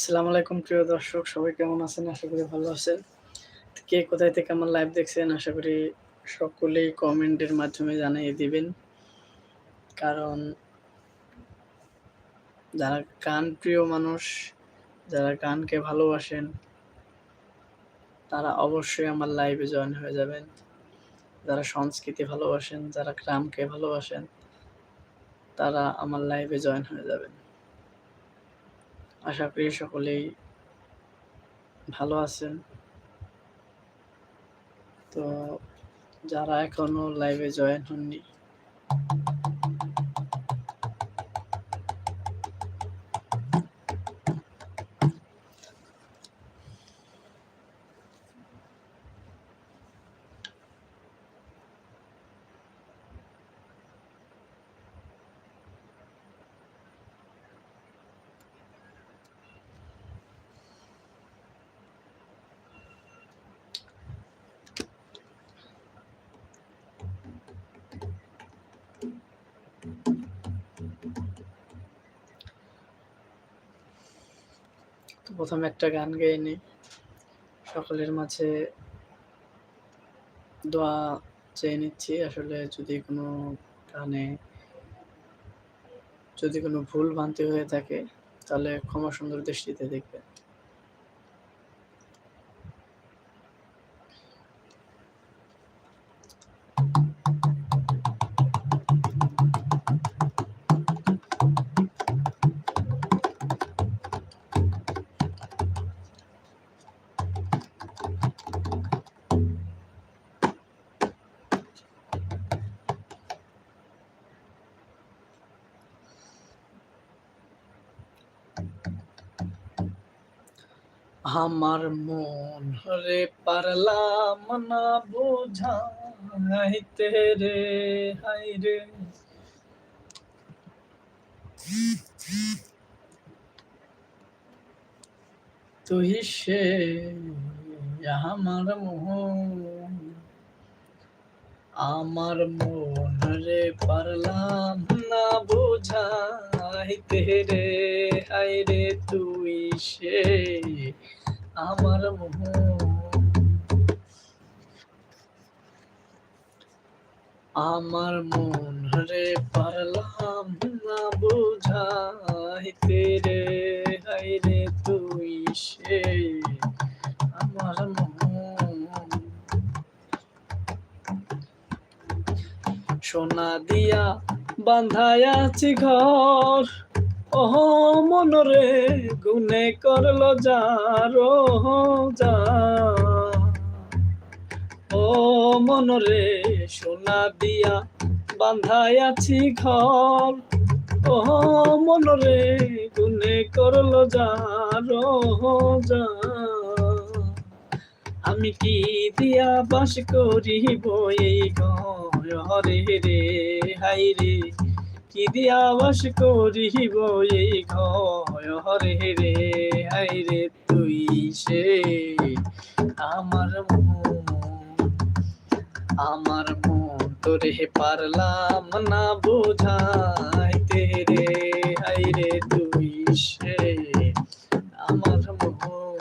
আসসালামু আলাইকুম, প্রিয় দর্শক। সবাই কেমন আছেন? আশা করি ভালো আছেন। কে কোথায় থেকে আমার লাইভ দেখছেন, আশা করি সকলেই কমেন্টের মাধ্যমে জানিয়ে দিবেন। কারণ যারা গান প্রিয় মানুষ, যারা গানকে ভালোবাসেন, তারা অবশ্যই আমার লাইভে জয়েন হয়ে যাবেন। যারা সংস্কৃতি ভালোবাসেন, যারা গ্রামকে ভালোবাসেন, তারা আমার লাইভে জয়েন হয়ে যাবেন। আশা করি সকলেই ভালো আছেন। তো যারা এখনও লাইভে জয়েন হননি তো প্রথমে একটা গান গেয়ে নিই। সকলের মাঝে দোয়া চেয়ে নিচ্ছি, আসলে যদি কোনো গানে যদি কোনো ভুল ভ্রান্তি হয়ে থাকে, তাহলে ক্ষমা সুন্দর দৃষ্টিতে দেখবেন। আমার মন, হরে পারলাম না বোঝাইতে রে হাই রে। তুই সে আমার মোহন আমার মন রে পারলাম না বোঝাইতে রে হাই রে। তুই সে আমার আমার মন রে পারলাম না বোঝাইতে রে হাই রে তুই সে আমার মোহন সোনা দিয়া বান্ধায়াছি ঘর ওহ, মনরে গুনে করল যার যা। ও, মনরে সোনা দিয়া বান্ধায়াছি ঘর। ও মনরে গুনে করল যার যা। আমি কি দিয়া বাস করিব এই ঘরে? রে হাই রে। কি দিয়া বাস করিব এই ঘরে? রে হাই রে তুই সে আমার মন। আমার মন তোরে পারলাম না বোঝাইতে রে। হাই রে তুই সে আমার মন।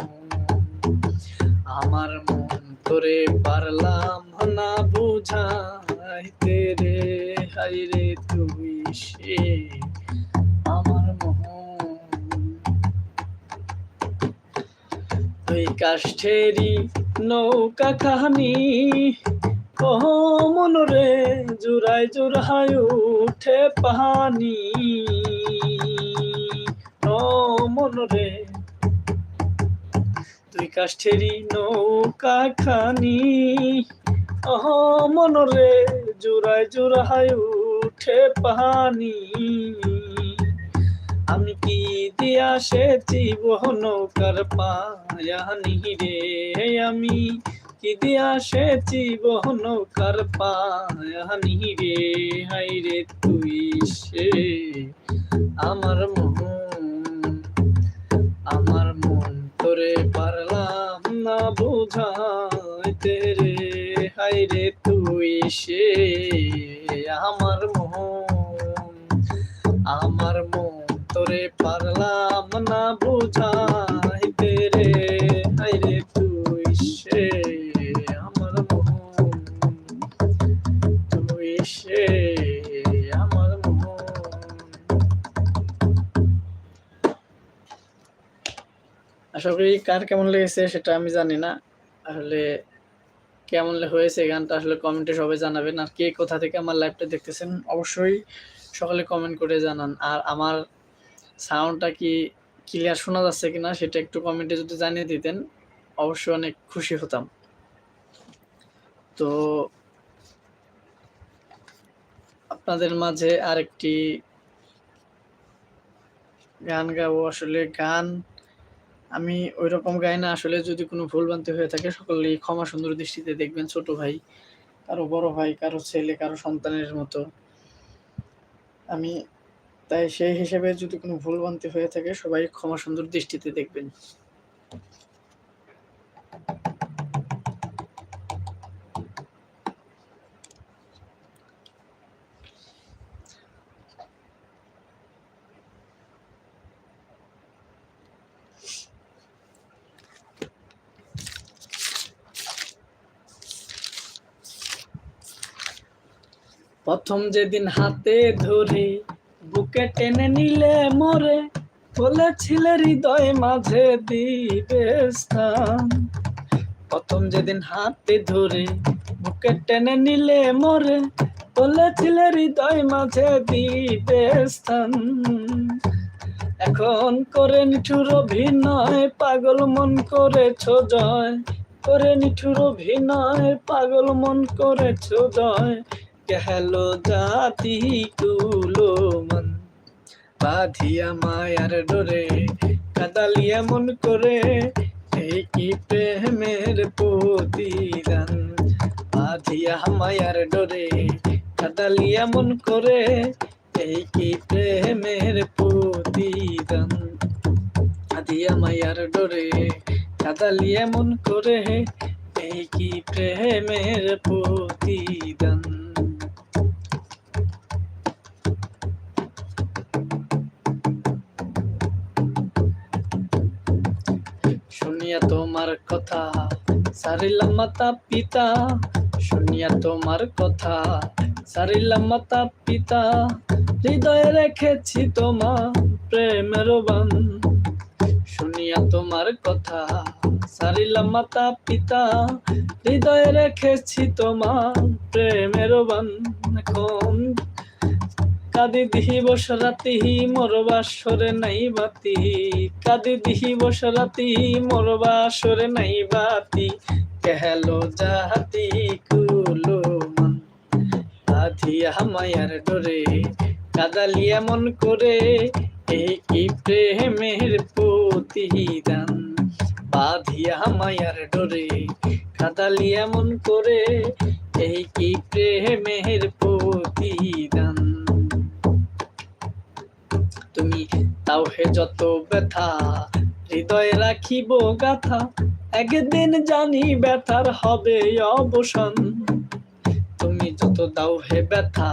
আমার মন তোরে পারলাম না বুঝাইতে রে। হাই রে তুই সে আমার মন। তুই কাষ্ঠেরি নৌকা কাহানি ও মনরে জুড়াই জুড়াই উঠে পানি ও মনরে তুই কাষ্ঠেরি নৌকা খানি অহ মনরে জোড়ায় জোড়ায় উঠে পানি আমি কি দিয়া সেচিব নৌকার পায়ানি রে? আমি কি দিয়া সেচিব নৌকার পায়ানি রে? হাই রে তুই সে আমার মন। আমার মন তোরে পারলাম না বুঝাইতে রে। কোথায় রে তুই সে আমার মন। আমার মন তোরে পারলাম না বুঝাইতে রে। রে তুই সে আমার মন। তুই সে আমার মন। আশা করি কার কেমন লেগেছে সেটা আমি জানি না। আসলে কেমন হয়েছে গানটা আসলে কমেন্টে সবাই জানাবেন। আর কে কোথা থেকে আমার লাইভটা দেখতেছেন অবশ্যই সকলে কমেন্ট করে জানান। আর আমার সাউন্ডটা কি ক্লিয়ার শোনা যাচ্ছে কিনা সেটা একটু কমেন্টে যদি জানিয়ে দিতেন, অবশ্যই অনেক খুশি হতাম। তো আপনাদের মাঝে আরেকটি গান গাবো। আসলে গান আমি ওই রকম গাই না, আসলে যদি কোনো ভুলভ্রান্তি হয়ে থাকে সকলেই ক্ষমা সুন্দর দৃষ্টিতে দেখবেন ছোট ভাই, কারও বড় ভাই, কারও ছেলে, কারও সন্তানের মতো। আমি তাই সেই হিসেবে যদি কোনো ভুলভ্রান্তি হয়ে থাকে সবাই ক্ষমা সুন্দর দৃষ্টিতে দেখবেন। প্রথম যেদিন হাতে ধরে বুকে টেনে নিলে মরে বলেছিলে হৃদয় মাঝে দিবে স্থান। প্রথম যেদিন হাতে ধরে বুকে টেনে নিলে মরে বলেছিলে হৃদয় মাঝে দিবে স্থান। এখন করে নিঠুর অভিনয়, পাগল মন করেছ জয়। করে নিঠুর অভিনয়, পাগল মন করেছ জয়। গেলো জাতি কুলো মন। বাঁধিয়া মায়ার ডোরে কাদালিয়া মন করে কি প্রেমের প্রতিদান। বাঁধিয়া মায়ার ডোরে কাদালিয়া মন করে কি প্রেমের প্রতিদান। আদিয়া মায়ার ডোরে কাদালিয়া মন করে কি প্রেমের প্রতিদান। শুনিয়া তোমার কথা, সারিলাম মাতা পিতা, শুনিয়া তোমার কথা, সারিলাম মাতা পিতা, হৃদয়ে রেখেছি তোমার প্রেমের বান শুনিয়া তোমার কথা, সারিলাম মাতা পিতা, হৃদয়ে রেখেছি তোমার প্রেমের বান এখন কাদি দিহি বসরাতি মোর বাসরে নাই বাতি। কাদি দিহি বসরাতি মোর বাসরে নাই বাতি। কেহলো জাতি কুলো মন আধিয়া মায়ার ডোরে কাদালিয়া মন করে। এই কি প্রেমের প্রতিদান? বাধিয়া মায়ার ডোরে কাদালিয়া মন করে। এই কি প্রেমের প্রতিদান? তুমি, তাও হে যত ব্যথা, হৃদয়ে রাখিব গাথা। একদিন জানি ব্যথার হবে অবসান। তুমি যত দাও হে ব্যথা,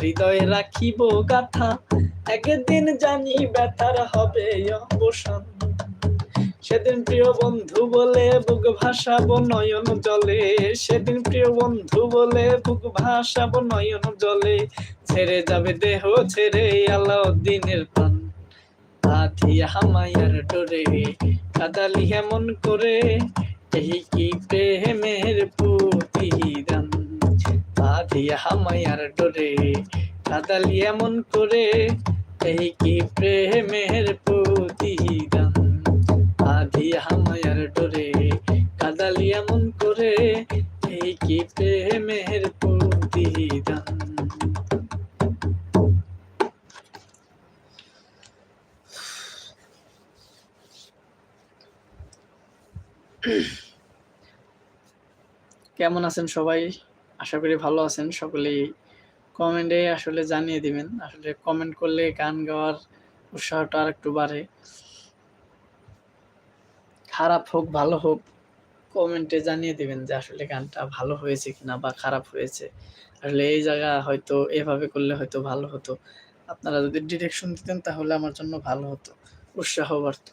হৃদয়ে রাখিব গাথা। একদিন জানি ব্যথার হবে অবসান। সেদিন প্রিয় বন্ধু বলে বুক ভাসাবো নয়ন জলে। সেদিন প্রিয় বন্ধু বলে বুক ভাসাবো নয়ন জলে। ছেড়ে যাবে দেহ ছেড়ে আলাউদ্দিনের প্রাণ। আধিয়া হামায়ার ডোরে কাদালি হেমন করে, এই কি প্রেমের প্রতিদান? আধিয়া হামায়ার ডোরে কাদালি এমন করে, এই কি প্রেমের প্রতিদান? হামায়ার ডোরে কাদালি এমন করে এই কি প্রেমের প্রতিদান। কেমন আছেন সবাই? আশা করি ভালো আছেন। সকলেই কমেন্টে আসলে জানিয়ে দিবেন। আসলে কমেন্ট করলে গান গাওয়ার উৎসাহটা আর একটু বাড়ে। খারাপ হোক, ভালো হোক কমেন্টে জানিয়ে দিবেন যে আসলে গানটা ভালো হয়েছে কিনা বা খারাপ হয়েছে। আসলে এই জায়গা হয়তো এভাবে করলে হয়তো ভালো হতো। আপনারা যদি ডিরেকশন দিতেন তাহলে আমার জন্য ভালো হতো। উৎসাহ বাড়তো।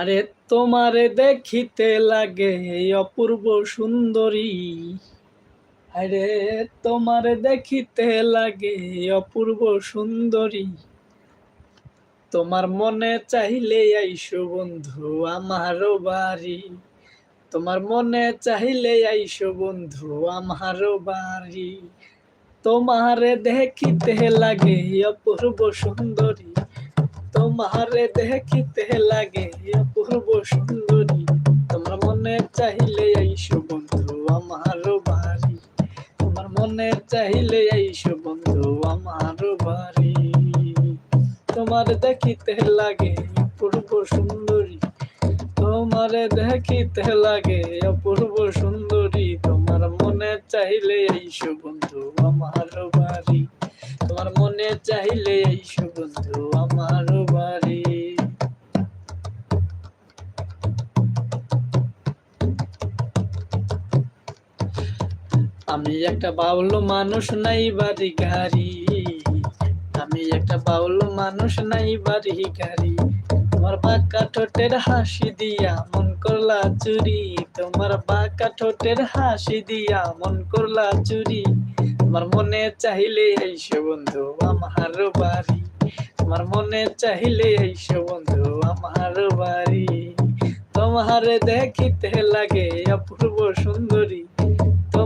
আরে তোমারে দেখিতে লাগে অপূর্ব সুন্দরী। আরে, তোমারে দেখিতে লাগে অপূর্ব সুন্দরী। তোমার মনে চাইলে আইসো বন্ধু আমারও বাড়ি। তোমার মনে চাইলে আইসো বন্ধু আমারও বাড়ি। তোমারে দেখিতে লাগে অপূর্ব সুন্দরী। তোমারে দেখিতে লাগে অপূর্ব সুন্দরী। তোমার মনে চাইলে আইসো বন্ধু আমারও বাড়ি। তোমার মনে চাইলে আইসো বন্ধু আমারও বাড়ি। তোমার দেখিতে লাগে অপূর্ব সুন্দরী। তোমার দেখিতে লাগে অপূর্ব সুন্দরী। তোমার মনে চাইলে আইসো বন্ধু, আমার বাড়ি। তোমার মনে চাইলে আইসো বন্ধু, আমার আমি একটা বাউল মানুষ নাই বাড়ি গাড়ি। আমি একটা বাউল মানুষ নাই বাড়ি গাড়ি। তোমার বাঁকা ঠোঁটের হাসি দিয়া মন করলা চুরি। তোমার বাঁকা ঠোঁটের হাসি দিয়া মন করলা চুরি। তোমার মনে চাইলে আইসো বন্ধু আমার বাড়ি। তোমার মনে চাইলে আইসো বন্ধু আমার বাড়ি। তোমার দেখিতে লাগে অপূর্ব সুন্দরী।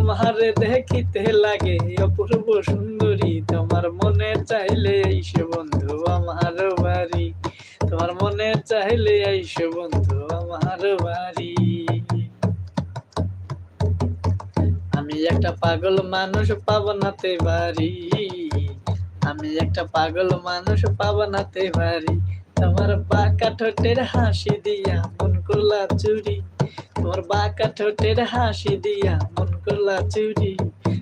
তোমার দেখিতে লাগে, অপূর্ব সুন্দরী। তোমার মনে চাইলে আইসো বন্ধু, আমার বাড়ি। তোমার মনে চাইলে আইসো বন্ধু, আমার বাড়ি। আমি একটা পাগল মানুষ পাবনাতে বাড়ি। আমি একটা পাগল মানুষ পাবনাতে বাড়ি। তোমার বাঁকা ঠোঁটের হাসি দিয়া মন করলা চুরি। তোমার বাঁকা ঠোঁটের হাসি দিয়া মন করলা চুরি।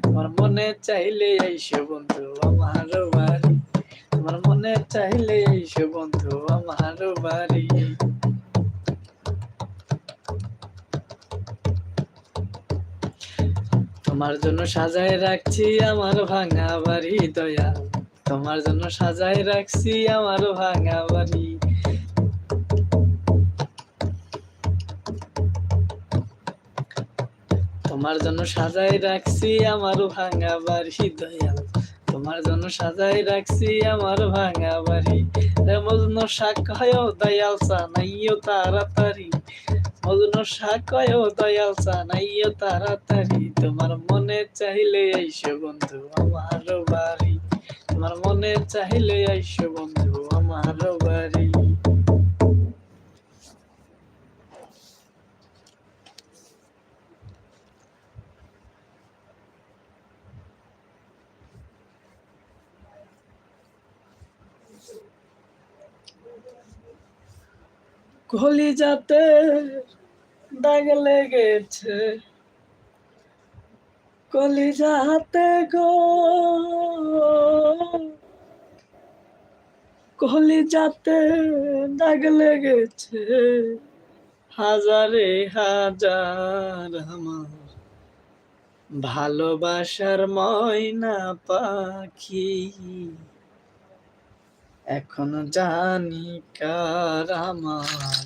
তোমার মনে চাইলে আইসো বন্ধু আমার বাড়ি। তোমার মনে চাইলে আইসো বন্ধু আমার বাড়ি। তোমার জন্য সাজায় রাখছি আমার ভাঙা বাড়ি দয়াল তোমার জন্য সাজায় রাখছি আমার ভাঙা বাড়ি। তোমার জন্য সাজাই রাখছি আমার ভাঙা বাড়ি, দয়াল। তোমার জন্য সাজাই রাখছি আমার ভাঙা বাড়ি। মজনু শাক হয় দয়াল চা নাইও তাড়াতাড়ি। মজনু শাক হয় দয়াল চা নাইও তাড়াতাড়ি। তোমার মনে চাইলে আইসো বন্ধু আমার বাড়ি। তোমার মনে চাইলে আইসো বন্ধু আমার বাড়ি। কলি যাতে দাগ লেগেছে। কলি যাতে গো কলি যাতে দাগ লেগেছে। হাজারে হাজার আমার ভালোবাসার ময়না পাখি। এখনও জানি কার আমার।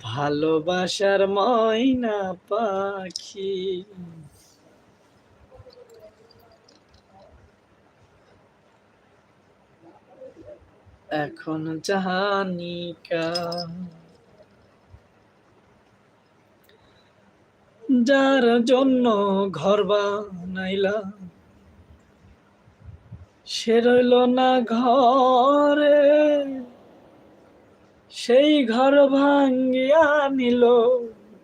ভালোবাসার ময়না পাখি। এখন জানি কার। যার জন্য ঘর বানাইলাম সে রইল না ঘরে। সেই ঘর ভাঙ্গিয়া নিল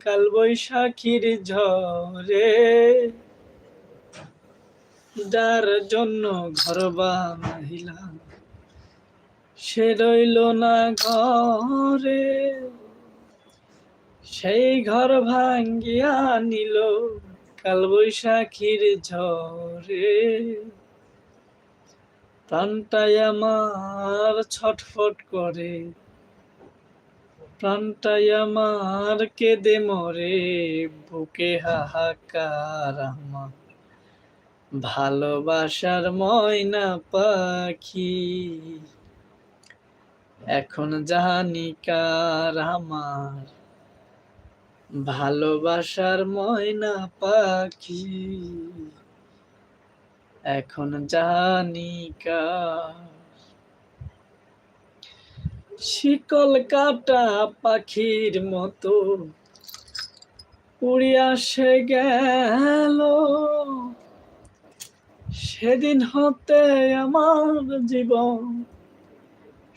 কাল বৈশাখীর ঝরে। যার জন্য ঘর বানাইলাম, সে রইল না ঘরে। সেই ঘর ভাঙ্গিয়া নিল কাল বৈশাখীর ঝরে। প্রাণটাই আমার ছটফট করে। প্রাণটাই আমার কেঁদে মরে, বুকে হাহাকার আমার। ভালোবাসার ময়না পাখি, এখন জানি কার আমার। ভালোবাসার ময়না পাখি। এখন জানি শিকল কাটা পাখির মতো উড়িয়া সে গেল। সেদিন হতে আমার জীবন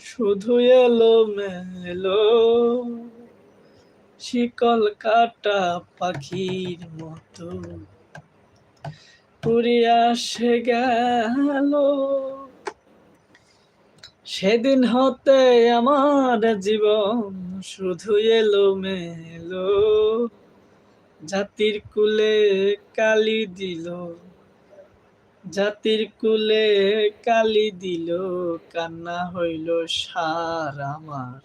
শুধু এলো মেলো শিকল কাটা পাখির মতো উড়িয়া সে গেল। সেদিন হতে আমার জীবন শুধু এলো মেলো জাতির কুলে কালি দিল, জাতির কুলে কালি দিল, কান্না হইল সার আমার।